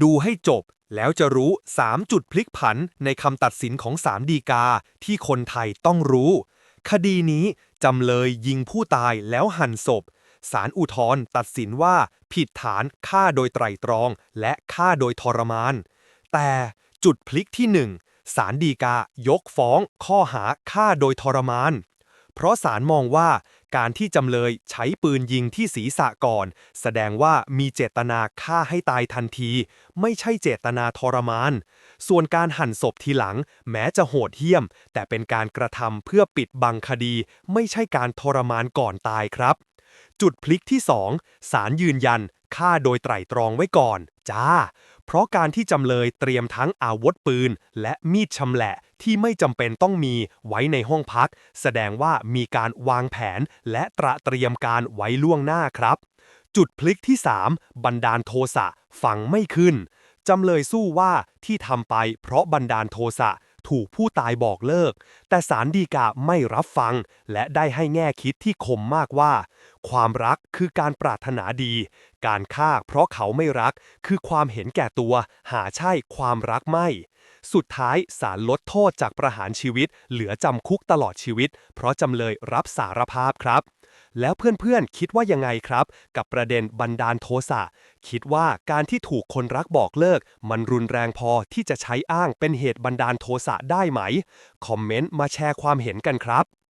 ดูให้จบแล้วจะรู้ 3 จุดพลิกผันในคำตัดสินของศาลฎีกาที่คนไทยต้องรู้ คดีนี้จำเลยยิงผู้ตายแล้วหั่นศพศาลอุทธรณ์ตัดสินว่าผิดฐานฆ่าโดยไตรตรอง และฆ่าโดยทรมาน แต่จุดพลิกที่หนึ่งศาลฎีกายกฟ้องข้อหาฆ่าโดยทรมาน เพราะศาลมองว่า การที่จำเลยใช้ปืนยิงที่ศีรษะก่อน แสดงว่ามีเจตนาฆ่าให้ตายทันที ไม่ใช่เจตนาทรมาน ส่วนการหั่นศพทีหลัง แม้จะโหดเหี้ยม แต่เป็นการกระทำเพื่อปิดบังคดี ไม่ใช่การทรมานก่อนตายครับ จุดพลิกที่2ศาลยืนยันฆ่าโดยไตร่ตรองไว้ก่อน จ้า เพราะการที่จำเลยเตรียมทั้งอาวุธปืน และมีดชำแหละที่ไม่จำเป็นต้องมีไว้ในห้องพัก แสดงว่ามีการวางแผนและตระเตรียมการไว้ล่วงหน้าครับ จุดพลิกที่ 3 บันดาลโทสะฟังไม่ขึ้น จำเลยสู้ว่าที่ทำไปเพราะบันดาลโทสะถูกผู้ตายบอกเลิก แต่สารดีกาไม่รับฟัง และได้ให้แง่คิดที่คมมากว่า ความรักคือการปรารถนาดี การฆ่าเพราะเขาไม่รัก คือความเห็นแก่ตัว หาใช่ความรักไม่ สุดท้ายศาลลดโทษจากประหารชีวิต เหลือจำคุกตลอดชีวิต เพราะจำเลยรับสารภาพครับ แล้วเพื่อนๆ คิดว่ายังไงครับ กับประเด็นบันดาลโทสะ คิดว่าการที่ถูกคนรักบอกเลิก มันรุนแรงพอที่จะใช้อ้างเป็นเหตุบันดาลโทสะได้ไหม คอมเมนต์มาแชร์ความเห็นกันครับ